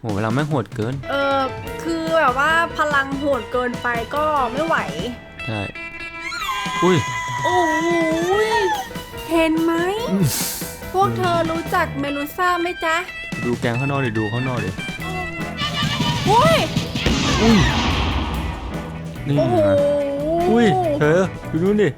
โหเวลาแม่งโหดเกิน เออคือแบบว่าพลังโหดเกินไปก็ไม่ไหว ใช่ อุ้ย โอ้ยเห็นไหม พวกเธอรู้จักเมลูซ่าไหมจ๊ะ ดูแกงข้างนอกดิดูข้างนอกดิโอ้ย อุ้ย นี่โอ้โหมาอุ้ย เธอดูนู่นดิ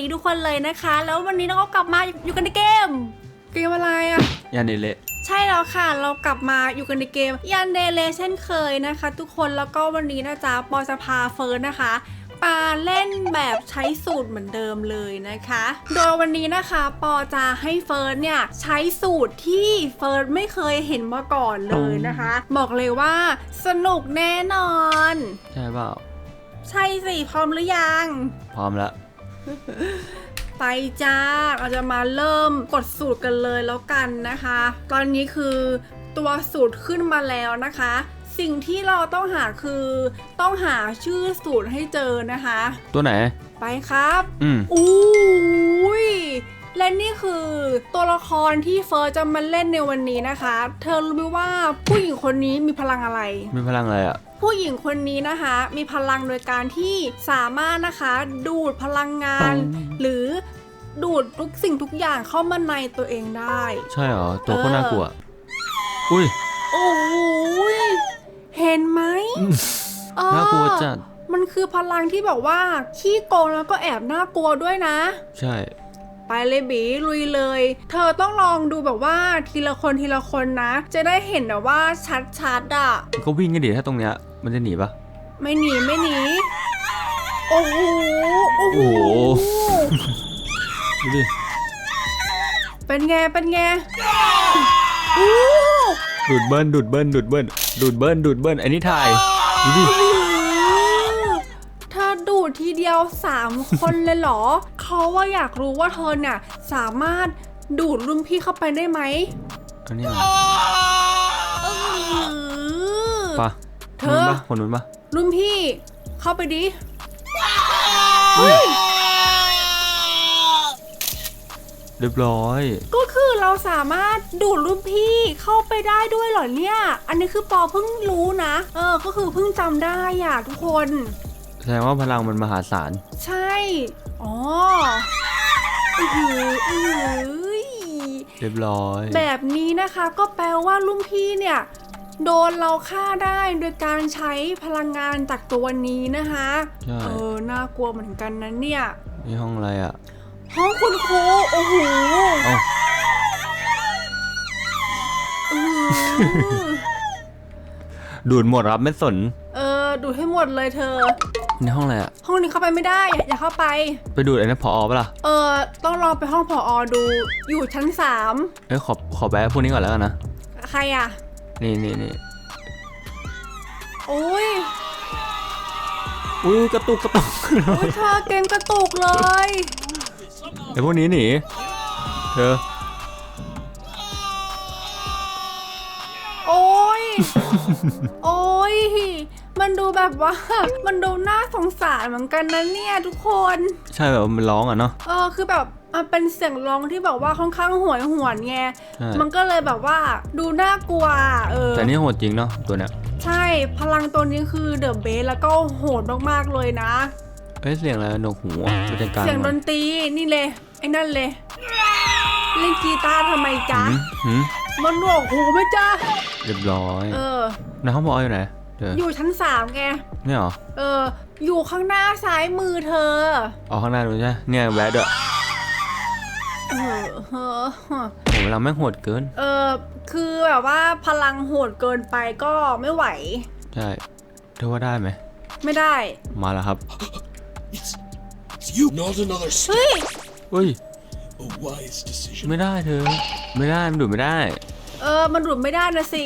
ดีทุกคนเลยนะคะ แล้ววันนี้เราก็กลับมาอยู่กันในเกม เกมอะไรอะ ยาเนเละ ใช่แล้วค่ะ เรากลับมาอยู่กันในเกมยันเดเลเช่นเคยนะคะ ทุกคนแล้วก็วันนี้นะจ๊ะปอจะพาเฟิร์นนะคะปาเล่นแบบใช้สูตรเหมือนเดิมเลยนะคะ โดยวันนี้นะคะปอจะให้เฟิร์นเนี่ยใช้สูตรที่เฟิร์นไม่เคยเห็นมาก่อนเลยนะคะ บอกเลยว่าสนุกแน่นอน ใช่เปล่า ใช่สิพร้อมหรือยัง พร้อมละ ไปจ้า เราจะมาเริ่มกดสูตรกันเลยแล้วกันนะคะ ตอนนี้คือตัวสูตรขึ้นมาแล้วนะคะ สิ่งที่เราต้องหาคือต้องหาชื่อสูตรให้เจอนะคะ ตัวไหน ไปครับ อืมอุ้ย และนี่คือตัวละครที่เฟิร์สจะมาเล่นในวันนี้นะคะ เธอรู้ไหมว่าผู้หญิงคนนี้มีพลังอะไร มีพลังอะไรอะ ผู้หญิงคนนี้นะคะ มีพลังโดยการที่สามารถนะคะ ดูดพลังงานอ๋อหรือดูดทุกสิ่งทุกอย่างเข้ามาในตัวเองได้ ใช่เหรอ ตัวเออโคตรน่ากลัว อุ้ย โอ้ยเห็นไหมเออน่ากลัวจัด มันคือพลังที่แบบว่าขี้โกงแล้วก็แอบน่ากลัวด้วยนะ ใช่ ไปเลยบีลุยเลย เธอต้องลองดูแบบว่าทีละคนทีละคนนะ จะได้เห็นแบบว่าชัดๆอะมันก็วิ่งกันดิถ้าตรงเนี้ยมันจะหนีปะไม่หนีไม่หนีโอ้โหโอ้โหโอ้โหดูดิเป็นไงเป็นไงอู้ดูดเบิ้ลดูดเบิ้ลดูดเบิ้ลดูดเบิ้ลดูดเบิ้ลอันนี้ถ่ายดูดิเธอดูดทีเดียวสามคนเลยเหรอ เขาว่าอยากรู้ว่าเธอเนี่ยสามารถดูดรุ่นพี่เข้าไปได้ไหมอันนี้อะไรอื้อปะเธอคนนู้นปะคนนู้นปะรุ่นพี่ เข้าไปดิอุ้ยเรียบร้อย ก็คือเราสามารถดูดรุ่นพี่เข้าไปได้ด้วยเหรอเนี่ย อันนี้คือปอเพิ่งรู้นะ เออ ก็คือเพิ่งจำได้อะทุกคน แสดงว่าพลังมันมหาศาล ใช่ อ๋ออือหืออือหือเรียบร้อยแบบนี้นะคะก็แปลว่ารุ่นพี่เนี่ย โดนเราฆ่าได้โดยการใช้พลังงานจากตัวนี้นะคะ ใช่เออ น่ากลัวเหมือนกันนะเนี่ย นี่ห้องอะไรอะห้องคุณครูโอ้โหเอ้าอื้อหือ ดูดหมดครับไม่สน เออ ดูดให้หมดเลยเธอ ในห้องอะไรอะห้องนี้เข้าไปไม่ได้อย่าอย่าเข้าไป ไปดูดไอ้นั่นพอปะล่ะเออต้องรอไปห้องผออดูอยู่ชั้นสามเอ้ยขอขอแบะพวกนี้ก่อนแล้วกันนะ ใครอะ นี่นี่นี่โอ้ยอุ้ยกระตุกกระตุกโอ้ยเธอเกมกระตุกเลย ไอ้พวกนี้หนีเธอโอ้ย โอ้ย มันดูแบบว่า มันดูน่าสงสารเหมือนกันนะเนี่ยทุกคน ใช่แบบว่ามันร้องอะเนาะ เออคือแบบมันเป็นเสียงร้องที่แบบว่าค่อนข้างหวยหวนไง ใช่ มันก็เลยแบบว่าดูน่ากลัวอะเออ แต่นี่โหดจริงเนาะตัวเนี้ยใช่พลังตัวนี้คือเดอะเบสแล้วก็โหดมากๆเลยนะ เอ้ยเสียงอะไรหนวกหูอะผู้จัดการเสียงดมันนตรีนี่เลยไอ้นั่นเลยเล่นกีตาร์ทำไมจ๊ะหืมหืมมันหนวกหูไหมจ๊ะเรียบร้อยเออ ในห้องพออยู่ไหน เธออยู่ชั้นสามไง เนี่ยเหรอ เออ อยู่ข้างหน้าซ้ายมือเธอออกข้างหน้าดูใช่เนี่ยแวะด้วยเออ เออโหเวลาแม่งโหดเกิน เออ คือแบบว่าพลังโหดเกินไปก็ไม่ไหว ใช่เธอว่าได้ไหม ไม่ได้ มาแล้วครับ It's, it's you, not another step. เฮ้ย อุ้ย A wise decision. ไม่ได้เธอ ไม่ได้มันดูดไม่ได้ เออ มันดูดไม่ได้นะสิ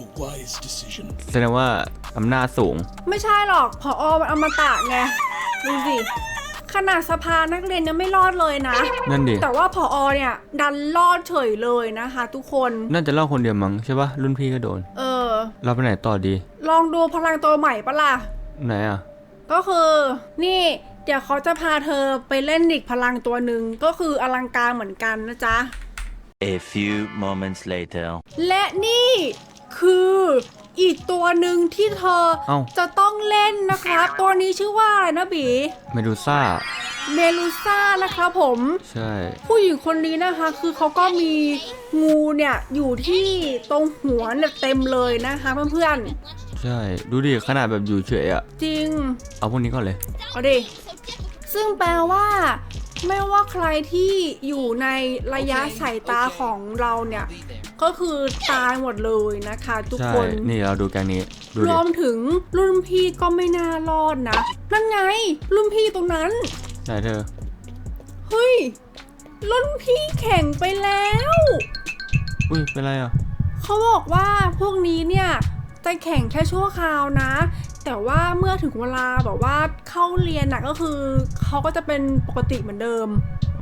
A wise decision. แสดงว่าอำนาจสูง ไม่ใช่หรอกพออมันอมตะไง ดูสิ ขนาดสภานักเรียนยังไม่รอดเลยนะ นั่นดิ แต่ว่าพออเนี่ย ดันรอดเฉยเลยนะคะทุกคน น่าจะเล่าคนเดียวมั้งใช่ปะรุ่นพี่ก็โดน เออ เราไปไหนต่อดี ลองดูพลังตัวใหม่ปะล่ะ ไหนอะ ก็คือนี่เดี๋ยวเขาจะพาเธอไปเล่นอีกพลังตัวหนึ่งก็คืออลังการเหมือนกันนะจ๊ะ A few moments later. และนี่ คืออีกตัวหนึ่งที่เธอเอ้า จะต้องเล่นนะครับตัวนี้ชื่อว่าอะไรนะบีเมดูซ่า เมลูซ่านะครับผม ใช่ ผู้หญิงคนนี้นะคะ คือเขาก็มีงูเนี่ยอยู่ที่ตรงหัวเนี่ยเต็มเลยนะคะเพื่อนใช่ ดูดิ ขนาดแบบอยู่เฉยอะๆจริง เอาพวกนี้ก่อนเลย เอาดิ ซึ่งแปลว่า ไม่ว่าใครที่อยู่ในระยะสายตาของเราเนี่ย ก็คือตายหมดเลยนะคะ ทุกใช่คน นี่เราดูแกงนี้ ดูรดิวมถึงรุ่นพี่ก็ไม่น่ารอดนะ นั่นไง รุ่นพี่ตรงนั้นใช่เธอ เฮ้ย รุ่นพี่แข่งไปแล้ว อุ้ย เป็นไรอะ เขาบอกว่าพวกนี้เนี่ยจะแข่งแค่ชั่วคราวนะแต่ว่าเมื่ อถึงเวลาแบบว่าเข้าเรียนน่ะก็คือเขาก็จะเป็นปกติเหมือนเดิม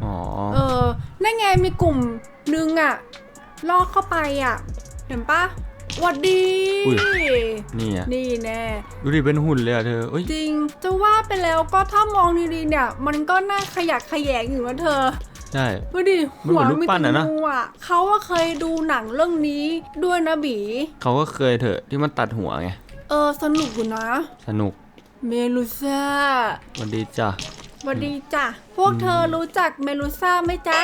อ๋อ เออนั่นไงมีกลุ่มนึงอะลอกเข้าไปอะเห็นปะหวัดดี อุ๊ย นี่อะนี่แน่ ดูดิเป็นหุ่นเลยอะเธอเอ้ย จริง จะว่าไปแล้วก็ถ้ามองดีๆเนี่ย มันก็น่าขยักขยงอยู่นะเธอ ใช่ ดูดิมันเหมือนรูปปั้นอะนะมีแต่งูอะเขาว่าเคยดูหนังเรื่องนี้ด้วยนะบี เขาก็เคยเถอะที่มันตัดหัวไง เออสนุกอยู่นะ สนุก เมลูซ่าสวันดีจ้ะสวัสดีจ้ะ พวกเธอรู้จักเมลูซ่าไหมจ๊ะ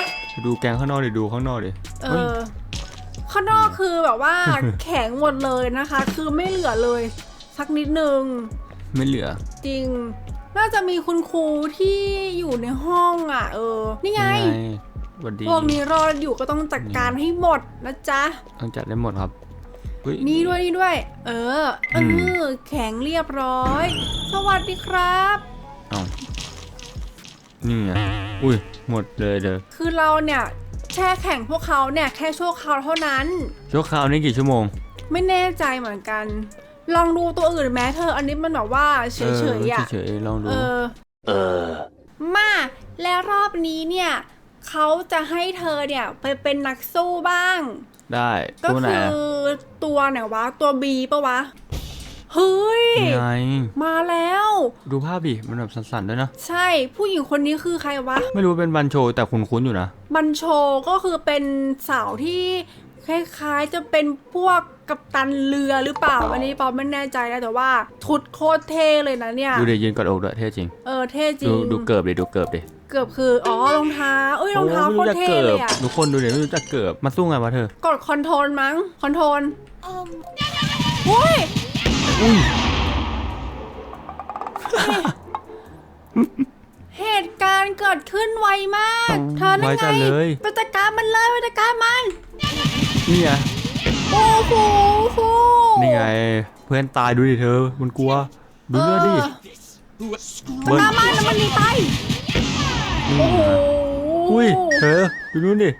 ดูแกงข้างนอกดิดูข้างนอกดิเอเฮ้ยอข้างนอกคือแบบว่า แข็งหมดเลยนะคะ คือไม่เหลือเลย สักนิดนึง ไม่เหลือ จริง น่าจะมีคุณครูที่อยู่ในห้องอะ เออ นี่ไง สวัสดี พวกนี้รอดอยู่ก็ต้องจัดการให้หมดนะจ๊ะ ต้องจัดได้หมดครับเฮ้ยนี่ด้วยนี่ด้วย เออเออือแข็งเรียบร้อย สวัสดีครับเอ้านี่ไงอุ้ยหมดเลยเด้อคือเราเนี่ยแช่แข่งพวกเขาเนี่ยแค่ชั่วคราวเท่านั้น ชั่วคราวนี่กี่ชั่วโมง ไม่แน่ใจเหมือนกัน ลองดูตัวอื่นแม้เธอ อันนี้มันแบบว่าเฉเออยๆอะเฉยๆลองดู เออ Uh. มาแล้วรอบนี้เนี่ยเขาจะให้เธอเนี่ยไปเป็นนักสู้บ้าง ได้ก็ตัวไหนคืออะตัวไหนวะ ตัวบีปะวะ เฮ้ย นี่ไงมาแล้ว ดูภาพดิมันแบบสั่นๆด้วยนะ ใช่ผู้หญิงคนนี้คือใครวะ ไม่รู้ว่าเป็นบันโชว์แต่คุ้นๆอยู่นะ บันโชก็คือเป็นสาวที่ คล้ายๆจะเป็นพวกกัปตันเรือหรือเปล่า อันนี้ปอไม่แน่ใจนะแต่ว่าชุดโคตรเท่เลยนะเนี่ย ดูดิยืนกอดอกด้วยเท่จริง เออเท่จริดูงดูเกิบดิดูเกิบดิเกือบคืออ๋อรองเท้าเอ้ยรองเท้าโไม่โคตรจักเท่เกิเลบยอะทุกคนดูดิไม่รู้จักเกิบมาสู้ไงวะเธอกดคอนโทรลมั้งคอนโทรลโอ้ยอุ้ยเหตุการณ์เกิดขึ้นไวมาก เธอนั่ไว้นไงจัดเลย ไปจัดการมันเลยไปจัดการมัน นี่ไงโอ้โหโอ้โหนี่ไง เพื่อนตายดูดิเธอ มันกลัว ดูเลือดดิเออ Who has screwed จัดการมันแล้วมันหนีไปโอ้โหอุ้ยเธอดูนู่นดิ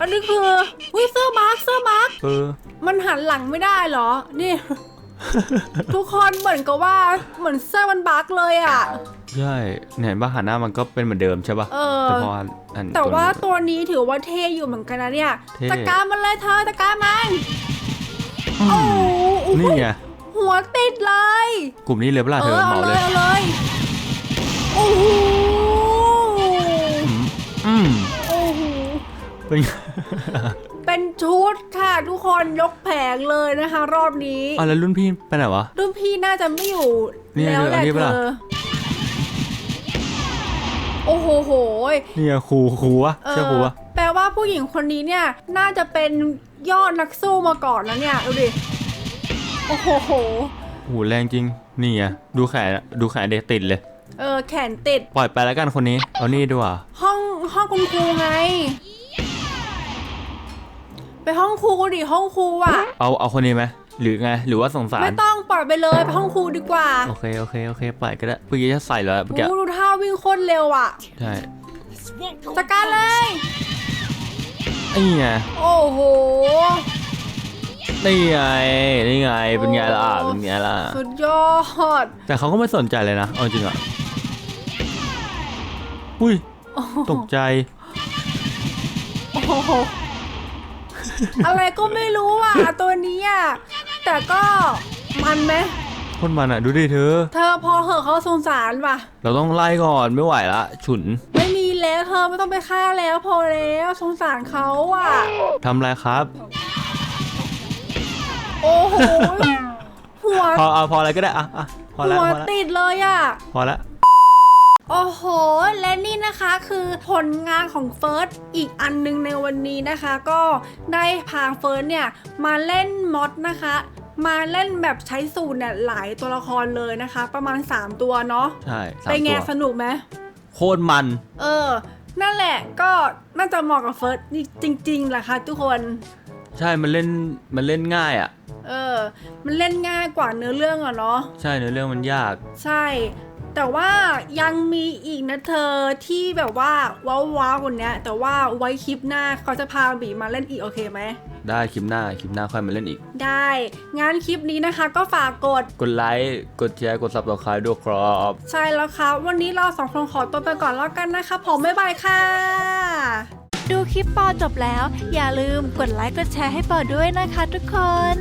อันนี้คืออุ้ยเสื้อมาร์คเสื้อมาร์คเออมันหันหลังไม่ได้เหรอ นี่ ทุกคนเหมือนกับว่าเหมือนเสื้อมันบั๊กเลยอะ ใช่เนี่ยเห็นป่ะหันหน้ามันก็เป็นเหมือนเดิมใช่ป่ะเออ แต่พออันแต่ว่านี้ ตัวนี้ถือว่าเท่อยู่เหมือนกันนะเนี่ยเท่จัดการมันเลยเธอจัดการมันอืโอ้มโหนี่ไงหัวติดเลย กลุ่มนี้เลยเปะล่าเอเธออเหเอามาเลเลยยเอาเลย โอ้โห อืมอืมโอ้โห เป็นไง เป็นชุดค่ะ ทุกคนยกแผงเลยนะคะ รอบนี้อะแล้วรุ่นพี่ไปไหนวะ รุ่นพี่น่าจะไม่อยู่เนี่ยแล้วแหละเดี๋ยวอันนี้เธปะล่ะอโอ้โหโหยนี่ไงครูครูวะเอใช่ครูอวะ แปลว่าผู้หญิงคนนี้เนี่ย น่าจะเป็นยอดนักสู้มาก่อนนะเนี่ยดูดิ โอ้โหโห โอ้โหแรงจริง นี่ไงดูแขนดูแขนเด็กติดเลย เออแขนติด ปล่อยไปแล้วกันคนนี้ เอานี่ดีกว่าห้องห้องคุณครูไง ไปห้องครูดิห้องครูอะ เอาเอาคนนี้ไหมหรือไงหรือว่าสงสารไม่ต้องปล่อยไปเลยไปห้องครูดีกว่าโอเคโอเคโอเคปล่อยก็ได้เมื่อกี้จะใส่แล้วเมื่อกี้โอ้ดูท่าวิ่งโคตรเร็วอะใช่จัดการเลยนี่ไงโอ้โหนี่ไงนี่ไงเป็นไงล่ะเป็นไงล่ะสุดยอด แต่เขาก็ไม่สนใจเลยนะเอาจริงอะอุ้ยตกใจโอ้โห อะไรก็ไม่รู้อะตัวนี้อะแต่ก็มันไหมคนมันอะดูดิเธอ เธอพอเหอะเขาสงสารว่ะ เราต้องไล่ก่อนไม่ไหวละฉุน ไม่มีแล้วเธอไม่ต้องไปฆ่าแล้วพอแล้วสงสารเขาอะทำอะไรครับ โอ้โหหัวพอเอาพออะไรก็ได้อะอะพอแล้วหัวพอแล้วติดเลยอะพอแล้ว โอ้โห และนี่นะคะคือผลงานของเฟิร์สอีกอันหนึงในวันนี้นะคะ ก็ได้พาเฟิร์สเนี่ย มาเล่นมอดนะคะมาเล่นแบบใช้สูตรเนี่ยหลายตัวละครเลยนะคะ ประมาณ 3 ตัวเนาะใช่สามเป็นไงตัวสนุกไหมโคตรมัน เออ นั่นแหละก็น่าจะเหมาะกับเฟิร์สนี่จริงๆแหละค่ะทุกคน ใช่มันเล่นมันเล่นง่ายอะ เออ มันเล่นง่ายกว่าเนื้อเรื่องอะเนาะ ใช่เนื้อเรื่องมันยาก ใช่ แต่ว่ายังมีอีกนะเธอที่แบบว่าว้าวๆกว่านี้แต่ว่าไว้คลิปหน้าเขาจะพาบีมาเล่นอีกโอเคไหม ได้คลิปหน้าคลิปหน้าค่อยมาเล่นอีก ได้งั้นคลิปนี้นะคะก็ฝากกด กดไลค์กดแชร์กดซับสไครต์ด้วยครับใช่แล้วครับวันนี้เราสองคนขอตัวไปก่อนแล้วกันนะคะ ผมบ๊ายบายค่ะ ดูคลิปปอจบแล้ว อย่าลืมกดไลค์กดแชร์ให้ปอด้วยนะคะทุกคน